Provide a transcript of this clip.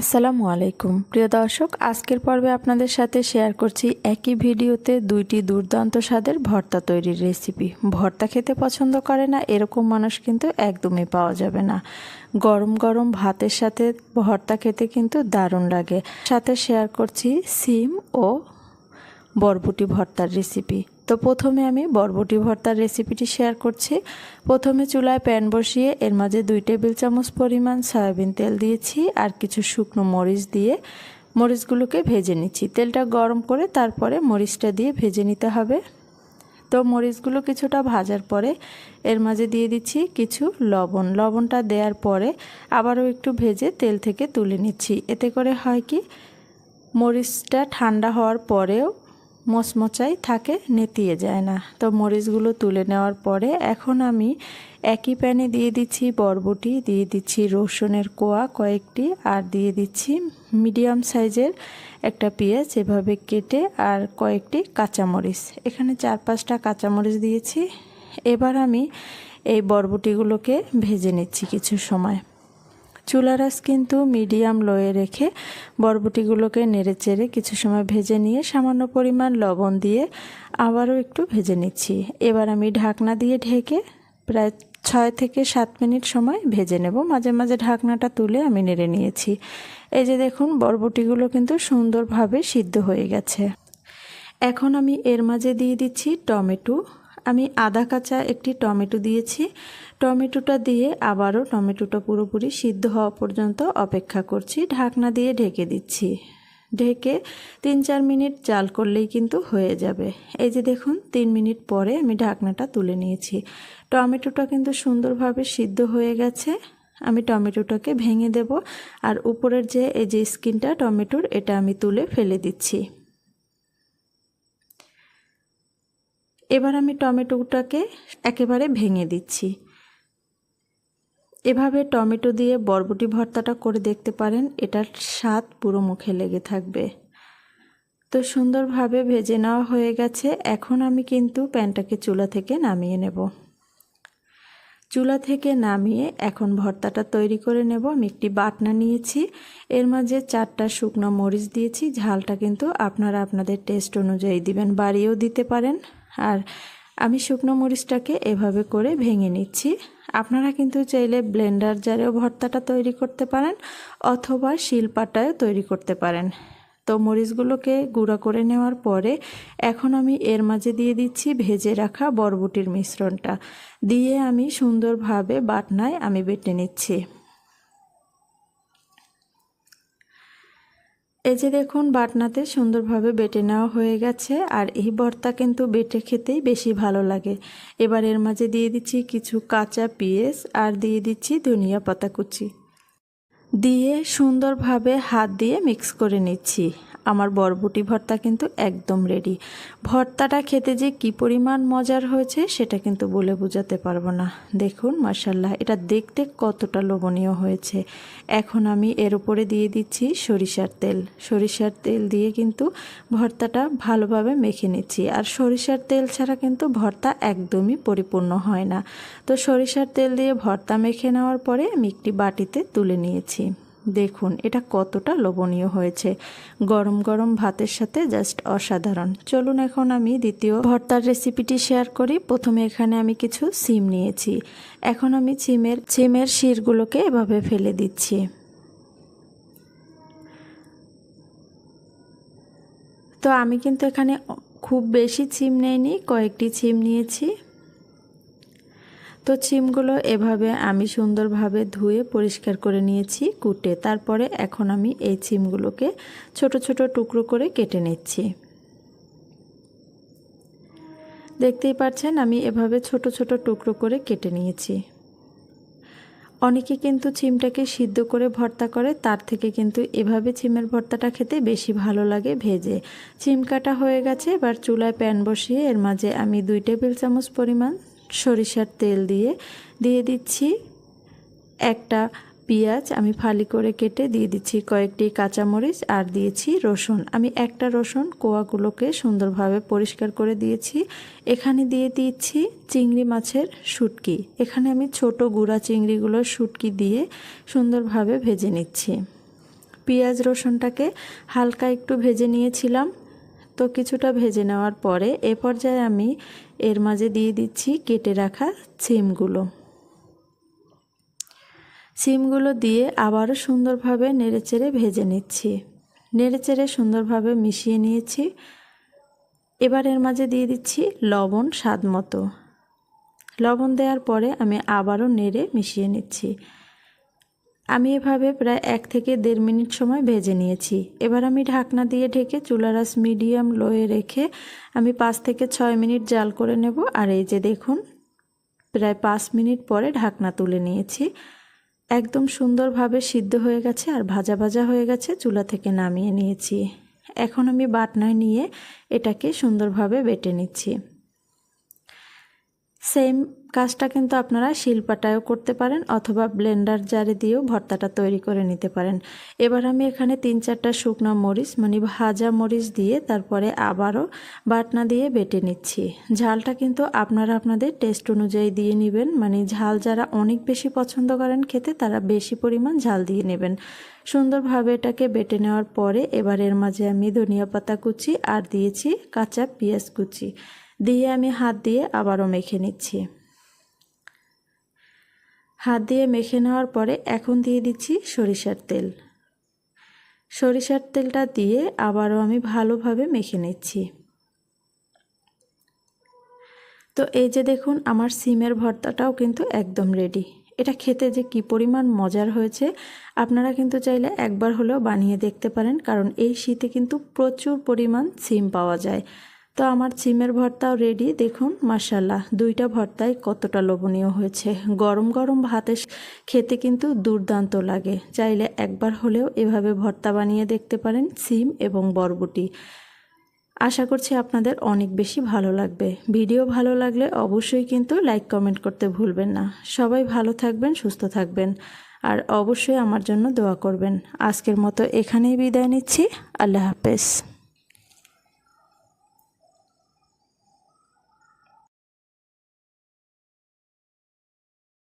আসসালামু আলাইকুম। প্রিয় দর্শক, আজকের পর্বে আপনাদের সাথে শেয়ার করছি একই ভিডিওতে দুইটি দুর্দান্ত স্বাদের ভর্তা তৈরির রেসিপি। ভর্তা খেতে পছন্দ করে না, এরকম মানুষ কিন্তু একদমই পাওয়া যাবে না। গরম গরম ভাতের সাথে ভর্তা খেতে কিন্তু দারুণ লাগে। সাথে শেয়ার করছি সিম ও বরবুটি ভর্তার রেসিপি। তো প্রথমে আমি বরবটি ভর্তার রেসিপিটি শেয়ার করছি। প্রথমে চুলায় প্যান বসিয়ে এর মাঝে দুই টেবিল চামচ পরিমাণ সয়াবিন তেল দিয়েছি আর কিছু শুকনো মরিচ দিয়ে মরিচগুলোকে ভেজে নিচ্ছি। তেলটা গরম করে তারপরে মরিচটা দিয়ে ভেজে নিতে হবে। তো মরিচগুলো কিছুটা ভাজার পরে এর মাঝে দিয়ে দিচ্ছি কিছু লবণ। লবণটা দেওয়ার পরে আবারও একটু ভেজে তেল থেকে তুলে নিচ্ছি। এতে করে হয় কি, মরিচটা ঠান্ডা হওয়ার পরেও মচমচাই থাকে, নেতিয়ে যায় না। তো মরিচগুলো তুলে নেওয়ার পরে এখন আমি একই প্যানে দিয়ে দিচ্ছি বরবটি, দিয়ে দিচ্ছি রসুনের কোয়া কয়েকটি, আর দিয়ে দিচ্ছি মিডিয়াম সাইজের একটা পেঁয়াজ এভাবে কেটে আর কয়েকটি কাঁচামরিচ। এখানে চার পাঁচটা কাঁচামরিচ দিয়েছি। এবার আমি এই বরবটিগুলোকে ভেজে নিচ্ছি কিছু সময়। চুলারাস কিন্তু মিডিয়াম লোয়ে রেখে বরবটিগুলোকে নেড়ে চেড়ে কিছু সময় ভেজে নিয়ে সামান্য পরিমাণ লবণ দিয়ে আবারও একটু ভেজে নিচ্ছি। এবার আমি ঢাকনা দিয়ে ঢেকে প্রায় ছয় থেকে সাত মিনিট সময় ভেজে নেব। মাঝে মাঝে ঢাকনাটা তুলে আমি নেড়ে নিয়েছি। এই যে দেখুন, বরবটিগুলো কিন্তু সুন্দরভাবে সিদ্ধ হয়ে গেছে। এখন আমি এর মাঝে দিয়ে দিচ্ছি টমেটো। আমি আধা কাঁচা একটি টমেটো দিয়েছি। টমেটোটা দিয়ে আবারও টমেটোটা পুরোপুরি সিদ্ধ হওয়া পর্যন্ত অপেক্ষা করছি। ঢাকনা দিয়ে ঢেকে দিচ্ছি। ঢেকে তিন চার মিনিট জাল করলেই কিন্তু হয়ে যাবে। এই যে দেখুন, তিন মিনিট পরে আমি ঢাকনাটা তুলে নিয়েছি। টমেটোটা কিন্তু সুন্দরভাবে সিদ্ধ হয়ে গেছে। আমি টমেটোটাকে ভেঙে দেব। আর উপরের যে, এই যে স্কিনটা টমেটোর, এটা আমি তুলে ফেলে দিচ্ছি। এবার আমি টমেটোটাকে একেবারে ভেঙে দিচ্ছি। এভাবে টমেটো দিয়ে বরবটি ভর্তাটা করে দেখতে পারেন, এটার স্বাদ পুরো মুখে লেগে থাকবে। তো সুন্দরভাবে ভেজে নেওয়া হয়ে গেছে। এখন আমি কিন্তু প্যানটাকে চুলা থেকে নামিয়ে নেব। চুলা থেকে নামিয়ে এখন ভর্তাটা তৈরি করে নেব। আমি একটি বাটনা নিয়েছি। এর মাঝে চারটা শুকনো মরিচ দিয়েছি। ঝালটা কিন্তু আপনারা আপনাদের টেস্ট অনুযায়ী দিবেন, বাড়িয়েও দিতে পারেন। আর আমি শুকনো মরিচটাকে এভাবে করে ভেঙে নিচ্ছি। আপনারা কিন্তু চাইলে ব্লেন্ডার জারেও ভর্তাটা তৈরি করতে পারেন অথবা শিলপাটায়ও তৈরি করতে পারেন। তো মরিচগুলোকে গুঁড়া করে নেওয়ার পরে এখন আমি এর মাঝে দিয়ে দিচ্ছি ভেজে রাখা বরবটির মিশ্রণটা। দিয়ে আমি সুন্দরভাবে বাটনায় আমি বেটে নিচ্ছি। এই যে দেখুন, বাটনাতে সুন্দরভাবে বেটে নেওয়া হয়ে গেছে, আর এই ভর্তা কিন্তু বেটে খেতেই বেশি ভালো লাগে। এবার এর মাঝে দিয়ে দিচ্ছি কিছু কাঁচা পিঁয়াজ, আর দিয়ে দিচ্ছি ধনিয়া পাতা কুচি দিয়ে সুন্দরভাবে হাত দিয়ে মিক্স করে নিচ্ছি। আমার বরবটি ভর্তা কিন্তু একদম রেডি ভর্তাটা খেতে যে কি পরিমাণ মজার হয়েছে, সেটা কিন্তু বলে বোঝাতে পারব না। দেখুন মার্শাল্লাহ এটা দেখতে কতটা লোভনীয় হয়েছে। এখন আমি এর উপরে দিয়ে দিচ্ছি সরিষার তেল। সরিষার তেল দিয়ে কিন্তু ভর্তাটা ভালোভাবে মেখে নিচ্ছি। আর সরিষার তেল ছাড়া কিন্তু ভর্তা একদমই পরিপূর্ণ হয় না। তো সরিষার তেল দিয়ে ভর্তা মেখে নেওয়ার পরে আমি একটি বাটিতে তুলে নিয়েছি। দেখুন, এটা কতটা লোভনীয় হয়েছে। গরম গরম ভাতের সাথে জাস্ট অসাধারণ। চলুন এখন আমি দ্বিতীয় ভর্তার রেসিপিটি শেয়ার করি। প্রথমে এখানে আমি কিছু সিম নিয়েছি। এখন আমি সিমের সিমের শিরগুলোকে এভাবে ফেলে দিচ্ছি। তো আমি কিন্তু এখানে খুব বেশি ছিম নেইনি, কয়েকটি ছিম নিয়েছি। তো চিমগুলো এভাবে আমি সুন্দরভাবে ধুয়ে পরিষ্কার করে নিয়েছি কুটে। তারপরে এখন আমি এই চিমগুলোকে ছোট ছোট টুকরো করে কেটে নিচ্ছি। দেখতেই পাচ্ছেন, আমি এভাবে ছোট ছোট টুকরো করে কেটে নিয়েছি। অনেকে কিন্তু চিমটাকে সিদ্ধ করে ভর্তা করে, তার থেকে কিন্তু এভাবে চিমের ভর্তাটা খেতে বেশি ভালো লাগে ভেজে। চিম কাটা হয়ে গেছে, এবার চুলায় প্যান বসিয়ে এর মাঝে আমি দুই টেবিল চামচ পরিমাণ সরিষার তেল দিয়ে দিয়ে দিচ্ছি একটা পেঁয়াজ আমি ফালি করে কেটে দিয়ে দিচ্ছি কয়েকটি কাঁচামরিচ আর দিয়েছি রসুন। আমি একটা রসুন কোয়াগুলোকে সুন্দরভাবে পরিষ্কার করে দিয়েছি। এখানে দিয়ে দিচ্ছি চিংড়ি মাছের শুটকি। এখানে আমি ছোট গুঁড়া চিংড়িগুলোর শুটকি দিয়ে সুন্দরভাবে ভেজে নিচ্ছি। পেঁয়াজ রসুনটাকে হালকা একটু ভেজে নিয়েছিলাম। তো কিছুটা ভেজে নেওয়ার পরে এ পর্যায়ে আমি এর মাঝে দিয়ে দিচ্ছি কেটে রাখা সিমগুলো। সিমগুলো দিয়ে আবারও সুন্দরভাবে নেড়েচেড়ে ভেজে নিচ্ছি। নেড়েচেড়ে সুন্দরভাবে মিশিয়ে নিয়েছি। এবার এর মাঝে দিয়ে দিচ্ছি লবণ স্বাদ মতো। লবণ দেওয়ার পরে আমি আবারও নেড়ে মিশিয়ে নিচ্ছি। আমি এভাবে প্রায় এক থেকে দেড় মিনিট সময় ভেজে নিয়েছি। এবার আমি ঢাকনা দিয়ে ঢেকে চুলারাস মিডিয়াম লোয়ে রেখে আমি পাঁচ থেকে ছয় মিনিট জাল করে নেব। আর এই যে দেখুন, প্রায় পাঁচ মিনিট পরে ঢাকনা তুলে নিয়েছি। একদম সুন্দরভাবে সিদ্ধ হয়ে গেছে আর ভাজা ভাজা হয়ে গেছে, চুলা থেকে নামিয়ে নিয়েছি। এখন আমি বাটনায় নিয়ে এটাকে সুন্দরভাবে বেটে নিচ্ছি। সেম কাজটা কিন্তু আপনারা শিলপাটায়ও করতে পারেন অথবা ব্লেন্ডার জারে দিয়েও ভর্তাটা তৈরি করে নিতে পারেন। এবার আমি এখানে তিন চারটা শুকনো মরিচ মানে ভাজা মরিচ দিয়ে তারপরে আবারও বাটনা দিয়ে বেটে নিচ্ছি। ঝালটা কিন্তু আপনারা আপনাদের টেস্ট অনুযায়ী দিয়ে নেবেন মানে ঝাল যারা অনেক বেশি পছন্দ করেন খেতে তারা বেশি পরিমাণ ঝাল দিয়ে নেবেন। সুন্দরভাবে এটাকে বেটে নেওয়ার পরে এবার এর মাঝে আমি ধনিয়া পাতা কুচি আর দিয়েছি কাঁচা পেঁয়াজ কুচি। দিয়ে আমি হাত দিয়ে আবারও মেখে নিচ্ছি। হাত দিয়ে মেখে নেওয়ার পরে এখন দিয়ে দিচ্ছি সরিষার তেল। সরিষার তেলটা দিয়ে আবারও আমি ভালোভাবে মেখে নিচ্ছি। তো এই যে দেখুন, আমার সিমের ভর্তাটাও কিন্তু একদম রেডি এটা খেতে যে কি পরিমাণ মজার হয়েছে, আপনারা কিন্তু চাইলে একবার হলেও বানিয়ে দেখতে পারেন, কারণ এই শীতে কিন্তু প্রচুর পরিমাণ সিম পাওয়া যায়। তো আমার সিমের ভর্তাও রেডি দেখুন মাসাল্লাহ দুইটা ভর্তাই কতটা লোভনীয় হয়েছে। গরম গরম ভাতে খেতে কিন্তু দুর্দান্ত লাগে। চাইলে একবার হলেও এভাবে ভর্তা বানিয়ে দেখতে পারেন, সিম এবং বরবটি। আশা করছি আপনাদের অনেক বেশি ভালো লাগবে। ভিডিও ভালো লাগলে অবশ্যই কিন্তু লাইক, কমেন্ট করতে ভুলবেন না। সবাই ভালো থাকবেন, সুস্থ থাকবেন। আর অবশ্যই আমার জন্য দোয়া করবেন। আজকের মতো এখানেই বিদায় নিচ্ছি। আল্লাহ হাফেজ।